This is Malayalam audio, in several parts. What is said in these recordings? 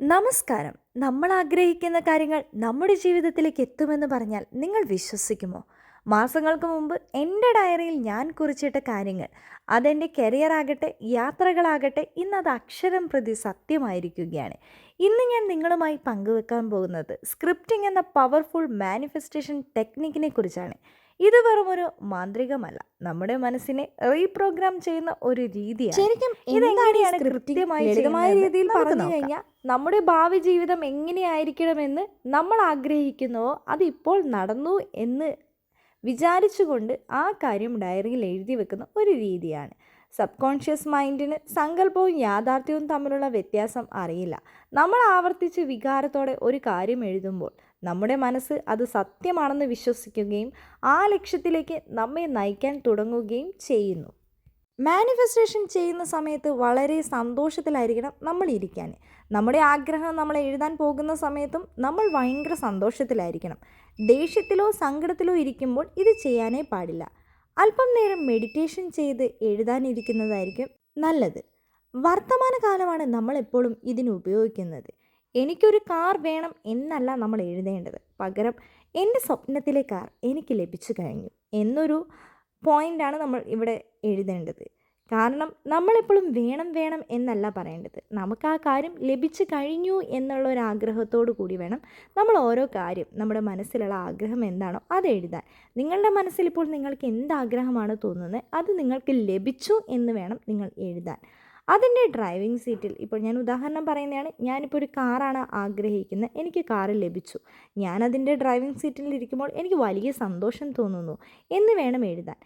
നമസ്കാരം. നമ്മൾ ആഗ്രഹിക്കുന്ന കാര്യങ്ങൾ നമ്മുടെ ജീവിതത്തിലേക്ക് എത്തുമെന്ന് പറഞ്ഞാൽ നിങ്ങൾ വിശ്വസിക്കുമോ? മാസങ്ങൾക്ക് മുമ്പ് എന്റെ ഡയറിയിൽ ഞാൻ കുറിച്ചിട്ട കാര്യങ്ങൾ അതെന്റെ കരിയർ ആകട്ടെ യാത്രകളാകട്ടെ ഇന്ന് അത് അക്ഷരം പ്രതി സത്യമായിരിക്കുകയാണ്. ഇന്ന് ഞാൻ നിങ്ങളുമായി പങ്കുവെക്കാൻ പോകുന്നത് സ്ക്രിപ്റ്റിംഗ് എന്ന പവർഫുൾ മാനിഫെസ്റ്റേഷൻ ടെക്നിക്കിനെ കുറിച്ചാണ്. ഇത് വെറും ഒരു മാന്ത്രികമല്ല. നമ്മുടെ മനസ്സിനെ റീപ്രോഗ്രാം ചെയ്യുന്ന ഒരു രീതിയാണ്. ശരിക്കും ഇതെങ്ങനെയാണ് കൃത്യമായി ലളിതമായ രീതിയിൽ പറഞ്ഞു കഴിഞ്ഞാൽ നമ്മുടെ ഭാവി ജീവിതം എങ്ങനെയായിരിക്കണമെന്ന് നമ്മൾ ആഗ്രഹിക്കുന്നുവോ അതിപ്പോൾ നടന്നു എന്ന് വിചാരിച്ചുകൊണ്ട് ആ കാര്യം ഡയറിയിൽ എഴുതി വെക്കുന്ന ഒരു രീതിയാണ്. സബ് കോൺഷ്യസ് മൈൻഡിന് സങ്കല്പവും യാഥാർത്ഥ്യവും തമ്മിലുള്ള വ്യത്യാസം അറിയില്ല. നമ്മൾ ആവർത്തിച്ച് വികാരത്തോടെ ഒരു കാര്യം എഴുതുമ്പോൾ നമ്മുടെ മനസ്സ് അത് സത്യമാണെന്ന് വിശ്വസിക്കുകയും ആ ലക്ഷ്യത്തിലേക്ക് നമ്മെ നയിക്കാൻ തുടങ്ങുകയും ചെയ്യുന്നു. മാനിഫെസ്റ്റേഷൻ ചെയ്യുന്ന സമയത്ത് വളരെ സന്തോഷത്തിലായിരിക്കണം നമ്മൾ ഇരിക്കാൻ. നമ്മുടെ ആഗ്രഹം നമ്മൾ എഴുതാൻ പോകുന്ന സമയത്തും നമ്മൾ ഭയങ്കര സന്തോഷത്തിലായിരിക്കണം. ദേഷ്യത്തിലോ സങ്കടത്തിലോ ഇരിക്കുമ്പോൾ ഇത് ചെയ്യാനേ പാടില്ല. അല്പം നേരം മെഡിറ്റേഷൻ ചെയ്ത് എഴുതാനിരിക്കുന്നതായിരിക്കും നല്ലത്. വർത്തമാനകാലമാണ് നമ്മൾ എപ്പോഴും ഇതിന് ഉപയോഗിക്കുന്നത്. എനിക്കൊരു കാർ വേണം എന്നല്ല നമ്മൾ എഴുതേണ്ടത്. പകരം എന്റെ സ്വപ്നത്തിലെ കാർ എനിക്ക് ലഭിച്ചു കഴിഞ്ഞു എന്നൊരു പോയിന്റാണ് നമ്മൾ ഇവിടെ എഴുതേണ്ടത്. കാരണം നമ്മളെപ്പോഴും വേണം വേണം എന്നല്ല പറയേണ്ടത്. നമുക്ക് ആ കാര്യം ലഭിച്ചു കഴിഞ്ഞു എന്നുള്ള ഒരു ആഗ്രഹത്തോടു കൂടി വേണം നമ്മൾ ഓരോ കാര്യം നമ്മുടെ മനസ്സിലുള്ള ആഗ്രഹം എന്താണോ അത് എഴുതാൻ. നിങ്ങളുടെ മനസ്സിൽ ഇപ്പോൾ നിങ്ങൾക്ക് എന്ത് ആഗ്രഹമാണ് തോന്നുന്നത് അത് നിങ്ങൾക്ക് ലഭിച്ചു എന്ന് വേണം നിങ്ങൾ എഴുതാൻ. അതിന്റെ ഡ്രൈവിംഗ് സീറ്റിൽ ഇപ്പോൾ ഞാൻ ഉദാഹരണം പറയുന്നതാണ് ഞാനിപ്പോൾ ഒരു കാറാണ് ആഗ്രഹിക്കുന്നത് എനിക്ക് കാറ് ലഭിച്ചു. ഞാനതിന്റെ ഡ്രൈവിംഗ് സീറ്റിൽ ഇരിക്കുമ്പോൾ എനിക്ക് വലിയ സന്തോഷം തോന്നുന്നു എന്ന് വേണം എഴുതാൻ.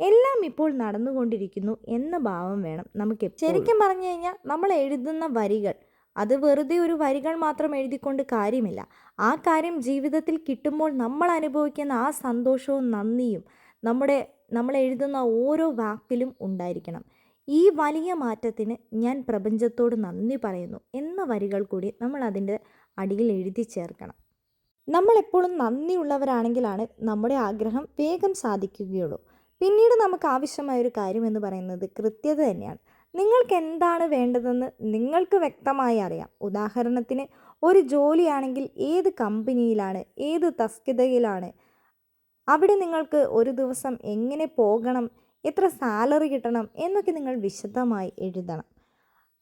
എല്ലാം ഇപ്പോൾ നടന്നുകൊണ്ടിരിക്കുന്നു എന്ന ഭാവം വേണം നമുക്ക് ശരിക്കും പറഞ്ഞു കഴിഞ്ഞാൽ നമ്മൾ എഴുതുന്ന വരികൾ അത് വെറുതെ ഒരു വരികൾ മാത്രം എഴുതിക്കൊണ്ട് കാര്യമില്ല. ആ കാര്യം ജീവിതത്തിൽ കിട്ടുമ്പോൾ നമ്മൾ അനുഭവിക്കുന്ന ആ സന്തോഷവും നന്ദിയും നമ്മുടെ നമ്മൾ എഴുതുന്ന ഓരോ വാക്കിലും ഉണ്ടായിരിക്കണം. ഈ വലിയ മാറ്റത്തിന് ഞാൻ പ്രപഞ്ചത്തോട് നന്ദി പറയുന്നു എന്ന വരികൾ കൂടി നമ്മൾ അതിന്റെ അടിയിൽ എഴുതി ചേർക്കണം. നമ്മളെപ്പോഴും നന്ദിയുള്ളവരാണെങ്കിലാണ് നമ്മുടെ ആഗ്രഹം വേഗം സാധിക്കുകയുള്ളൂ. പിന്നീട് നമുക്ക് ആവശ്യമായ ഒരു കാര്യം എന്ന് പറയുന്നത് കൃത്യത തന്നെയാണ്. നിങ്ങൾക്ക് എന്താണ് വേണ്ടതെന്ന് നിങ്ങൾക്ക് വ്യക്തമായി അറിയാം. ഉദാഹരണത്തിന് ഒരു ജോലിയാണെങ്കിൽ ഏത് കമ്പനിയിലാണ് ഏത് തസ്കിതയിലാണ് അവിടെ നിങ്ങൾക്ക് ഒരു ദിവസം എങ്ങനെ പോകണം എത്ര സാലറി കിട്ടണം എന്നൊക്കെ നിങ്ങൾ വിശദമായി എഴുതണം.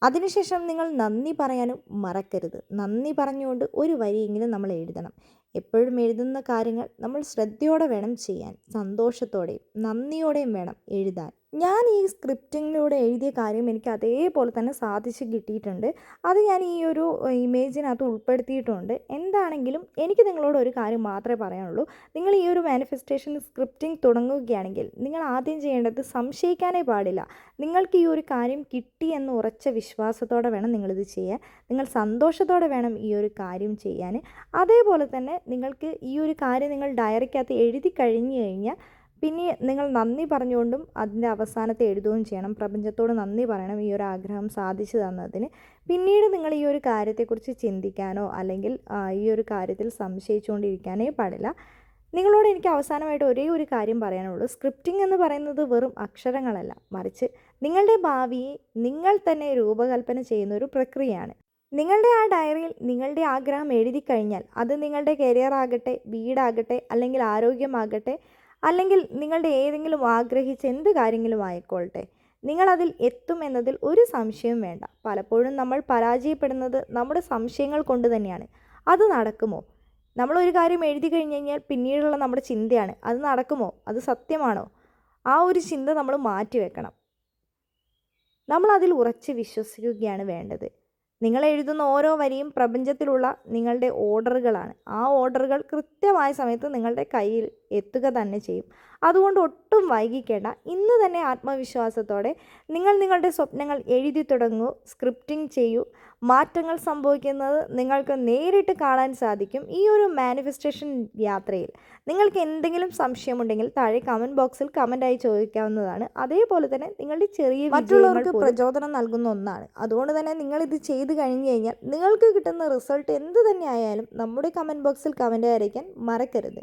അതിനുശേഷം നിങ്ങൾ നന്ദി പറയാനും മറക്കരുത്. നന്ദി പറഞ്ഞുകൊണ്ട് ഒരു വരിയെങ്കിലും നമ്മൾ എഴുതണം. എപ്പോഴും എഴുതുന്ന കാര്യങ്ങൾ നമ്മൾ ശ്രദ്ധയോടെ വേണം ചെയ്യാൻ സന്തോഷത്തോടെയും നന്ദിയോടെയും വേണം എഴുതാൻ. ഞാൻ ഈ സ്ക്രിപ്റ്റിങ്ങിലൂടെ എഴുതിയ കാര്യം എനിക്ക് അതേപോലെ തന്നെ സാധിച്ച് കിട്ടിയിട്ടുണ്ട്. അത് ഞാൻ ഈ ഒരു ഇമേജിനകത്ത് ഉൾപ്പെടുത്തിയിട്ടുണ്ട്. എന്താണെങ്കിലും എനിക്ക് നിങ്ങളോട് ഒരു കാര്യം മാത്രമേ പറയാനുള്ളൂ. നിങ്ങൾ ഈ ഒരു മാനിഫെസ്റ്റേഷൻ സ്ക്രിപ്റ്റിംഗ് തുടങ്ങുകയാണെങ്കിൽ നിങ്ങൾ ആദ്യം ചെയ്യേണ്ടത് സംശയിക്കാനേ പാടില്ല. നിങ്ങൾക്ക് ഈ ഒരു കാര്യം കിട്ടി എന്ന് ഉറച്ച വിശ്വാസത്തോടെ വേണം നിങ്ങളിത് ചെയ്യാൻ. നിങ്ങൾ സന്തോഷത്തോടെ വേണം ഈ ഒരു കാര്യം ചെയ്യാൻ. അതേപോലെ തന്നെ നിങ്ങൾക്ക് ഈ ഒരു കാര്യം നിങ്ങൾ ഡയറിക്കകത്ത് എഴുതി കഴിഞ്ഞു കഴിഞ്ഞാൽ പിന്നെ നിങ്ങൾ നന്ദി പറഞ്ഞുകൊണ്ടും അതിന്റെ അവസാനത്തെ എഴുതുകയും ചെയ്യണം. പ്രപഞ്ചത്തോട് നന്ദി പറയണം. ഈ ഒരു ആഗ്രഹം സാധിച്ചു തന്നതിന്. പിന്നീട് നിങ്ങൾ ഈ ഒരു കാര്യത്തെക്കുറിച്ച് ചിന്തിക്കാനോ അല്ലെങ്കിൽ ഈ ഒരു കാര്യത്തിൽ സംശയിച്ചുകൊണ്ടിരിക്കാനേ പാടില്ല. നിങ്ങളോട് എനിക്ക് അവസാനമായിട്ട് ഒരേ ഒരു കാര്യം പറയാനുള്ളൂ. സ്ക്രിപ്റ്റിംഗ് എന്ന് പറയുന്നത് വെറും അക്ഷരങ്ങളല്ല. മറിച്ച് നിങ്ങളുടെ ഭാവിയെ നിങ്ങൾ തന്നെ രൂപകൽപ്പന ചെയ്യുന്ന ഒരു പ്രക്രിയയാണ്. നിങ്ങളുടെ ആ ഡയറിയിൽ നിങ്ങളുടെ ആഗ്രഹം എഴുതി കഴിഞ്ഞാൽ അത് നിങ്ങളുടെ കരിയർ ആകട്ടെ വീടാകട്ടെ അല്ലെങ്കിൽ ആരോഗ്യമാകട്ടെ അല്ലെങ്കിൽ നിങ്ങളുടെ ഏതെങ്കിലും ആഗ്രഹിച്ച എന്ത് കാര്യങ്ങളും ആയിക്കോട്ടെ. നിങ്ങളതിൽ എത്തും എന്നതിൽ ഒരു സംശയവും വേണ്ട. പലപ്പോഴും നമ്മൾ പരാജയപ്പെടുന്നത് നമ്മുടെ സംശയങ്ങൾ കൊണ്ട് തന്നെയാണ്. അത് നടക്കുമോ? നമ്മളൊരു കാര്യം എഴുതി കഴിഞ്ഞ് കഴിഞ്ഞാൽ പിന്നീടുള്ള നമ്മുടെ ചിന്തയാണ്. അത് നടക്കുമോ? അത് സത്യമാണോ? ആ ഒരു ചിന്ത നമ്മൾ മാറ്റി വെക്കണം നമ്മൾ അതിൽ ഉറച്ച് വിശ്വസിക്കുകയാണ് വേണ്ടത്. നിങ്ങൾ എഴുതുന്ന ഓരോ വരിയും പ്രപഞ്ചത്തിലുള്ള നിങ്ങളുടെ ഓർഡറുകളാണ് ആ ഓർഡറുകൾ കൃത്യമായ സമയത്ത് നിങ്ങളുടെ കയ്യിൽ എത്തുക തന്നെ ചെയ്യും. അതുകൊണ്ട് ഒട്ടും വൈകിക്കേണ്ട. ഇന്ന് തന്നെ ആത്മവിശ്വാസത്തോടെ നിങ്ങൾ നിങ്ങളുടെ സ്വപ്നങ്ങൾ എഴുതി തുടങ്ങൂ സ്ക്രിപ്റ്റിംഗ് ചെയ്യൂ. മാറ്റങ്ങൾ സംഭവിക്കുന്നത് നിങ്ങൾക്ക് നേരിട്ട് കാണാൻ സാധിക്കും ഈ ഒരു മാനിഫെസ്റ്റേഷൻ യാത്രയിൽ. നിങ്ങൾക്ക് എന്തെങ്കിലും സംശയമുണ്ടെങ്കിൽ താഴെ കമന്റ് ബോക്സിൽ കമന്റായി ചോദിക്കാവുന്നതാണ്. അതേപോലെ തന്നെ നിങ്ങളുടെ ചെറിയ മറ്റുള്ളവർക്ക് പ്രചോദനം നൽകുന്ന ഒന്നാണ്. അതുകൊണ്ട് തന്നെ നിങ്ങളിത് ചെയ്ത് കഴിഞ്ഞു കഴിഞ്ഞാൽ നിങ്ങൾക്ക് കിട്ടുന്ന റിസൾട്ട് എന്ത് തന്നെ ആയാലും നമ്മുടെ കമന്റ് ബോക്സിൽ കമന്റ് അറിയിക്കാൻ മറക്കരുത്.